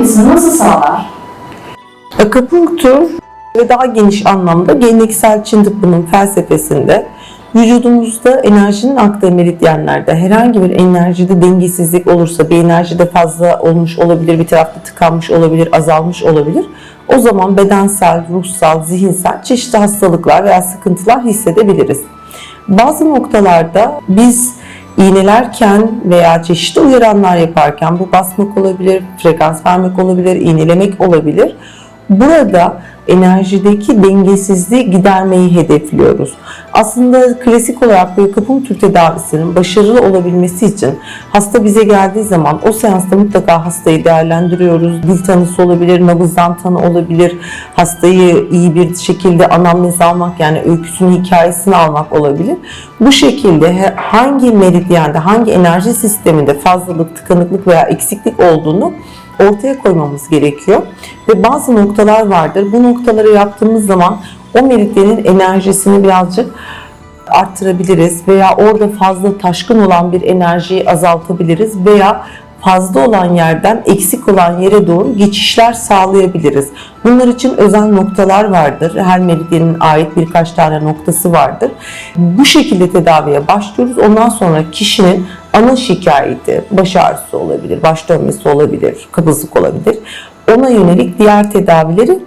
dengesini nasıl sağlar? Akupunktur ve daha geniş anlamda geleneksel Çin tıbbının felsefesinde vücudumuzda enerjinin aktığı meridyenlerde herhangi bir enerjide dengesizlik olursa, bir enerjide fazla olmuş olabilir, bir tarafta tıkanmış olabilir, azalmış olabilir. O zaman bedensel, ruhsal, zihinsel çeşitli hastalıklar veya sıkıntılar hissedebiliriz. Bazı noktalarda biz iğnelerken veya çeşitli uyaranlar yaparken bu basmak olabilir, frekans vermek olabilir, iğnelemek olabilir. Burada enerjideki dengesizliği gidermeyi hedefliyoruz. Aslında klasik olarak bu akupunktur tedavisinin başarılı olabilmesi için hasta bize geldiği zaman o seansta mutlaka hastayı değerlendiriyoruz. Dil tanısı olabilir, nabızdan tanı olabilir, hastayı iyi bir şekilde anamnez almak yani öyküsünün hikayesini almak olabilir. Bu şekilde hangi meridyende, hangi enerji sisteminde fazlalık, tıkanıklık veya eksiklik olduğunu ortaya koymamız gerekiyor. Ve bazı noktalar vardır. Bu noktaları yaptığımız zaman o meridyenin enerjisini birazcık arttırabiliriz veya orada fazla taşkın olan bir enerjiyi azaltabiliriz veya fazla olan yerden eksik olan yere doğru geçişler sağlayabiliriz. Bunlar için özel noktalar vardır. Her meridyenin ait birkaç tane noktası vardır. Bu şekilde tedaviye başlıyoruz. Ondan sonra kişinin ana şikayeti, baş ağrısı olabilir, baş dönmesi olabilir, kabızlık olabilir. Ona yönelik diğer tedavileri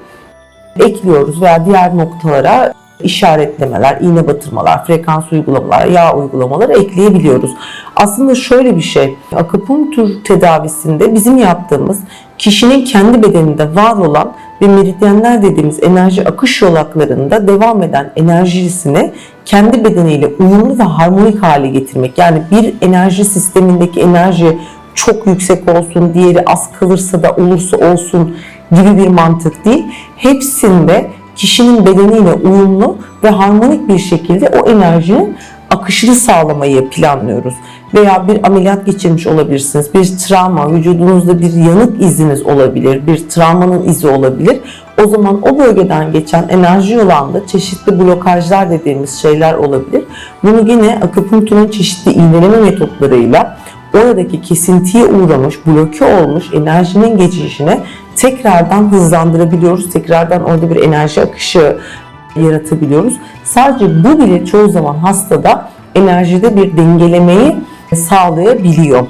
ekliyoruz veya diğer noktalara işaretlemeler, iğne batırmalar, frekans uygulamalar, yağ uygulamaları ekleyebiliyoruz. Aslında şöyle bir şey, akupunktur tedavisinde bizim yaptığımız kişinin kendi bedeninde var olan ve meridyenler dediğimiz enerji akış yolaklarında devam eden enerjisini kendi bedeniyle uyumlu ve harmonik hale getirmek. Yani bir enerji sistemindeki enerji çok yüksek olsun, diğeri az kalırsa da olursa olsun gibi bir mantık değil. Hepsinde kişinin bedeniyle uyumlu ve harmonik bir şekilde o enerjinin akışını sağlamayı planlıyoruz. Veya bir ameliyat geçirmiş olabilirsiniz. Bir travma, vücudunuzda bir yanık iziniz olabilir. Bir travmanın izi olabilir. O zaman o bölgeden geçen enerji yolanda çeşitli blokajlar dediğimiz şeyler olabilir. Bunu yine akupunkturun çeşitli iğneleme metotlarıyla oradaki kesintiye uğramış, bloke olmuş enerjinin geçişine tekrardan hızlandırabiliyoruz. Tekrardan orada bir enerji akışı yaratabiliyoruz. Sadece bu bile çoğu zaman hastada enerjide bir dengelemeyi sağlayabiliyor.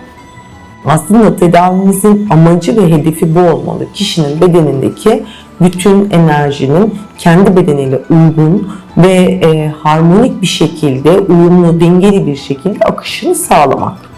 Aslında tedavimizin amacı ve hedefi bu olmalı. Kişinin bedenindeki bütün enerjinin kendi bedeniyle uygun ve e, harmonik bir şekilde, uyumlu, dengeli bir şekilde akışını sağlamak.